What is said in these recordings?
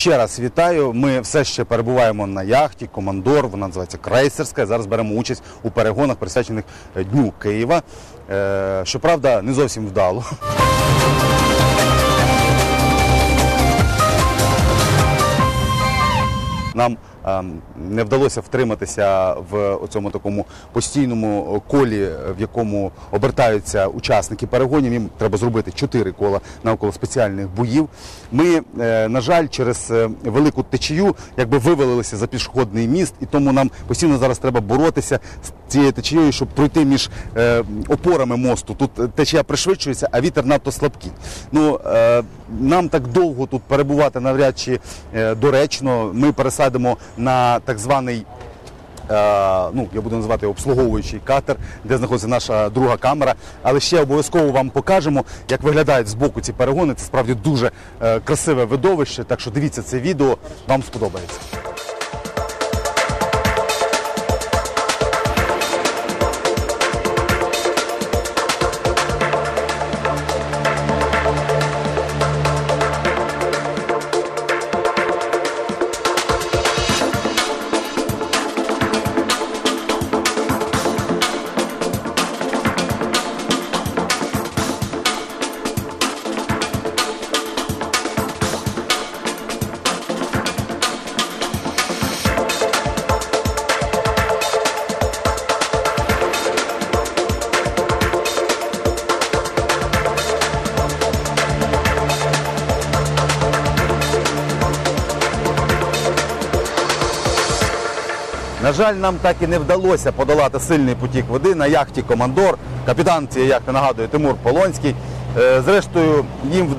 Ще раз вітаю. Ми все ще перебуваємо на яхті Командор. Вона називається Крейсерська. Зараз беремо участь у перегонах, присвячених е, Дню Києва. Е, Щоправда, не зовсім вдало. Нам не вдалося втриматися в цьому такому постійному колі, в якому обертаються учасники перегонів. Їм треба зробити чотири кола навколо спеціальних боїв. Ми, е, на жаль, через е, велику течію якби вивалилися за пішохідний міст, і тому нам постійно зараз треба боротися з цією течією, щоб пройти між е, опорами мосту. Тут е, течія пришвидшується, а вітер надто слабкий. Ну, е, нам так довго тут перебувати навряд чи е, доречно. Ми пересадимо на так званий. е, Ну, я буду називати обслуговуючий катер, де знаходиться наша друга камера. Але ще обов'язково вам покажемо, як виглядають збоку ці перегони. Це справді дуже е, красиве видовище. Так що дивіться це відео, вам сподобається. На жаль, нам так і не вдалося подолати сильний потік води на яхті Командор. Капітан цієї яхти нагадує Тимур Полонський. Е, Зрештою, їм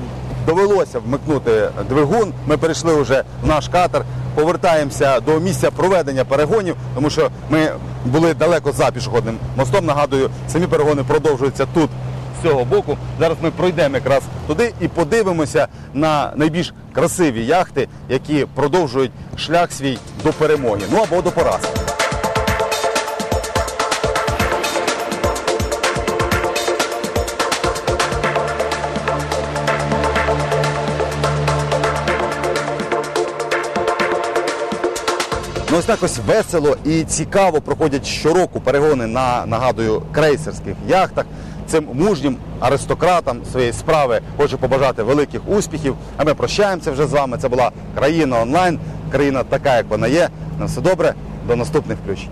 довелося вмикнути двигун. Ми перейшли вже в наш катер, повертаємося до місця проведення перегонів, тому що ми були далеко за пішохідним мостом. Нагадую, самі перегони продовжуються тут з цього боку. Зараз ми пройдемо якраз туди і подивимося на найбільш красиві яхти, які продовжують шлях свій до перемоги. Ну або до поразки. Ну ось так ось весело і цікаво проходять щороку перегони на нагадую крейсерських яхтах. Цим мужнім аристократам своєї справи хочу побажати великих успіхів. А ми прощаємося вже з вами. Це була країна онлайн, країна така, як вона є. На все добре, до наступних включень.